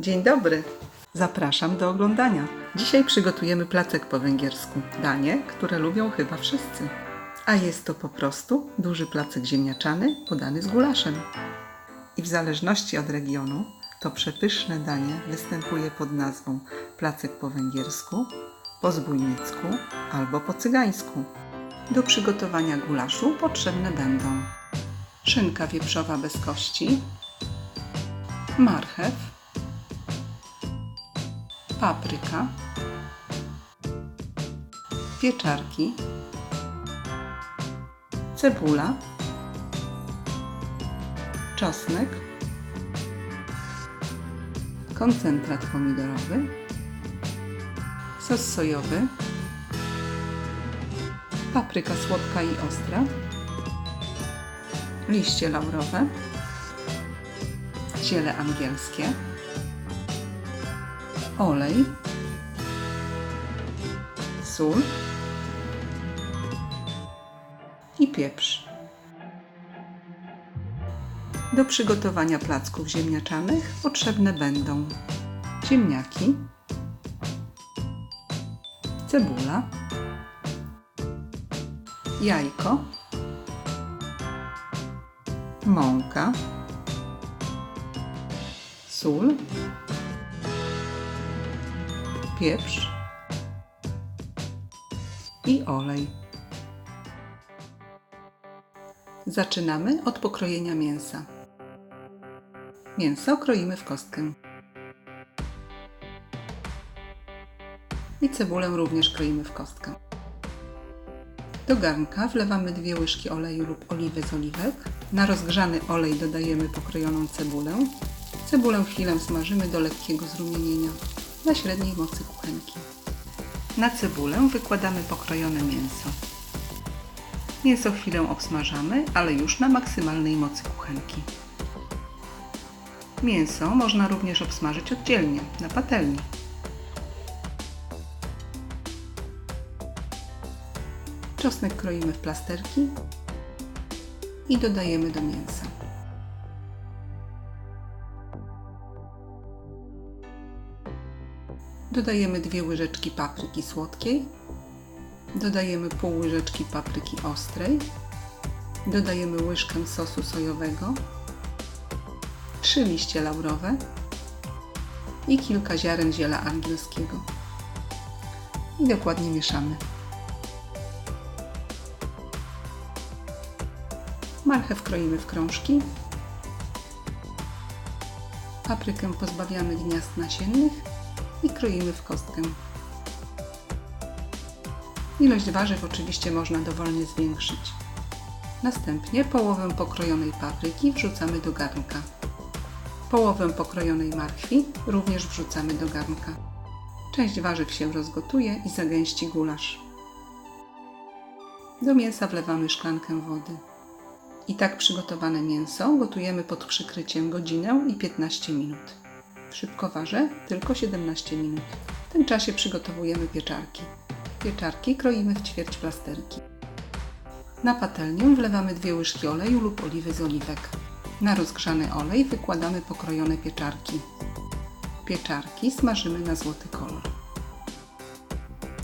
Dzień dobry. Zapraszam do oglądania. Dzisiaj przygotujemy placek po węgiersku. Danie, które lubią chyba wszyscy. A jest to po prostu duży placek ziemniaczany podany z gulaszem. I w zależności od regionu to przepyszne danie występuje pod nazwą placek po węgiersku, po zbójnicku albo po cygańsku. Do przygotowania gulaszu potrzebne będą szynka wieprzowa bez kości, marchew, papryka, pieczarki, cebula, czosnek, koncentrat pomidorowy, sos sojowy, papryka słodka i ostra, liście laurowe, ziele angielskie, olej, sól i pieprz. Do przygotowania placków ziemniaczanych potrzebne będą ziemniaki, cebula, jajko, mąka, sól, pieprz i olej. Zaczynamy od pokrojenia mięsa. Mięso kroimy w kostkę. I cebulę również kroimy w kostkę. Do garnka wlewamy dwie łyżki oleju lub oliwy z oliwek. Na rozgrzany olej dodajemy pokrojoną cebulę. Cebulę chwilę smażymy do lekkiego zrumienienia na średniej mocy kuchenki. Na cebulę wykładamy pokrojone mięso. Mięso chwilę obsmażamy, ale już na maksymalnej mocy kuchenki. Mięso można również obsmażyć oddzielnie, na patelni. Czosnek kroimy w plasterki i dodajemy do mięsa. Dodajemy dwie łyżeczki papryki słodkiej, dodajemy pół łyżeczki papryki ostrej, dodajemy łyżkę sosu sojowego, trzy liście laurowe i kilka ziaren ziela angielskiego. I dokładnie mieszamy. Marchew kroimy w krążki. Paprykę pozbawiamy gniazd nasiennych i kroimy w kostkę. Ilość warzyw oczywiście można dowolnie zwiększyć. Następnie połowę pokrojonej papryki wrzucamy do garnka. Połowę pokrojonej marchwi również wrzucamy do garnka. Część warzyw się rozgotuje i zagęści gulasz. Do mięsa wlewamy szklankę wody. I tak przygotowane mięso gotujemy pod przykryciem godzinę i 15 minut. W szybkowarze tylko 17 minut. W tym czasie przygotowujemy pieczarki. Pieczarki kroimy w ćwierć plasterki. Na patelnię wlewamy dwie łyżki oleju lub oliwy z oliwek. Na rozgrzany olej wykładamy pokrojone pieczarki. Pieczarki smażymy na złoty kolor.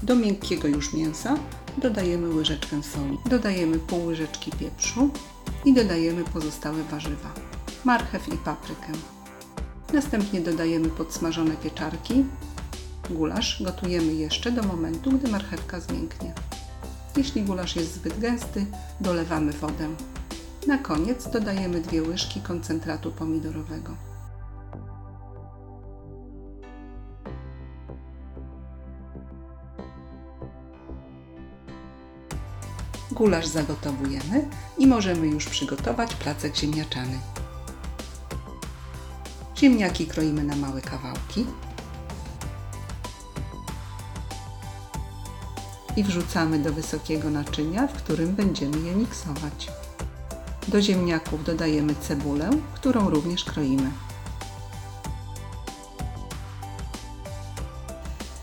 Do miękkiego już mięsa dodajemy łyżeczkę soli. Dodajemy pół łyżeczki pieprzu i dodajemy pozostałe warzywa. Marchew i paprykę. Następnie dodajemy podsmażone pieczarki. Gulasz gotujemy jeszcze do momentu, gdy marchewka zmięknie. Jeśli gulasz jest zbyt gęsty, dolewamy wodę. Na koniec dodajemy dwie łyżki koncentratu pomidorowego. Gulasz zagotowujemy i możemy już przygotować placek ziemniaczany. Ziemniaki kroimy na małe kawałki i wrzucamy do wysokiego naczynia, w którym będziemy je miksować. Do ziemniaków dodajemy cebulę, którą również kroimy.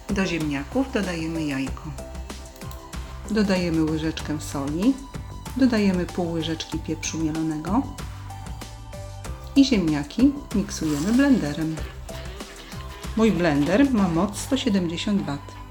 Do ziemniaków dodajemy jajko. Dodajemy łyżeczkę soli, dodajemy pół łyżeczki pieprzu mielonego i ziemniaki miksujemy blenderem. Mój blender ma moc 170 W.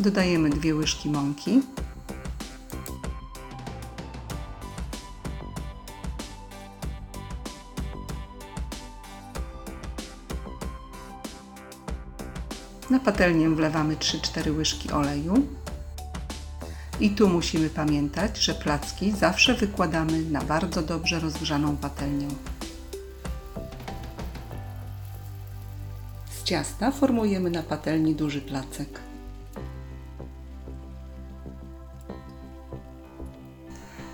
Dodajemy dwie łyżki mąki. Na patelnię wlewamy 3-4 łyżki oleju. I tu musimy pamiętać, że placki zawsze wykładamy na bardzo dobrze rozgrzaną patelnię. Z ciasta formujemy na patelni duży placek.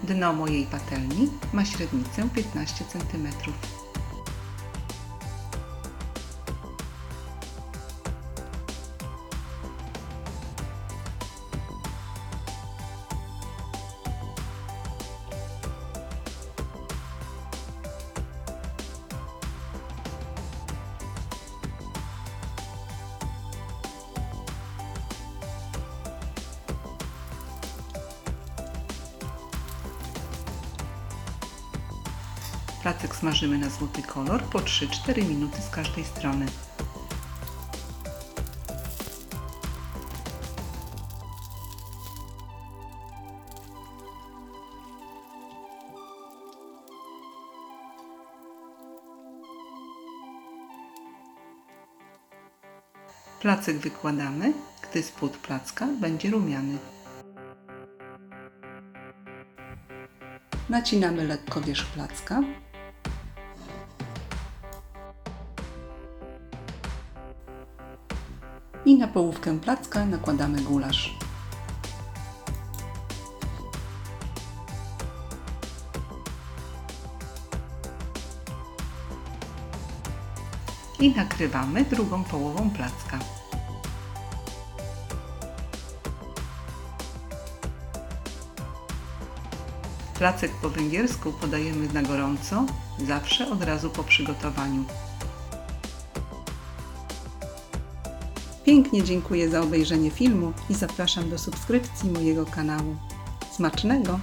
Dno mojej patelni ma średnicę 15 cm. Placek smażymy na złoty kolor po 3-4 minuty z każdej strony. Placek wykładamy, gdy spód placka będzie rumiany. Nacinamy lekko wierzch placka. I na połówkę placka nakładamy gulasz. I nakrywamy drugą połową placka. Placek po węgiersku podajemy na gorąco, zawsze od razu po przygotowaniu. Pięknie dziękuję za obejrzenie filmu i zapraszam do subskrypcji mojego kanału. Smacznego!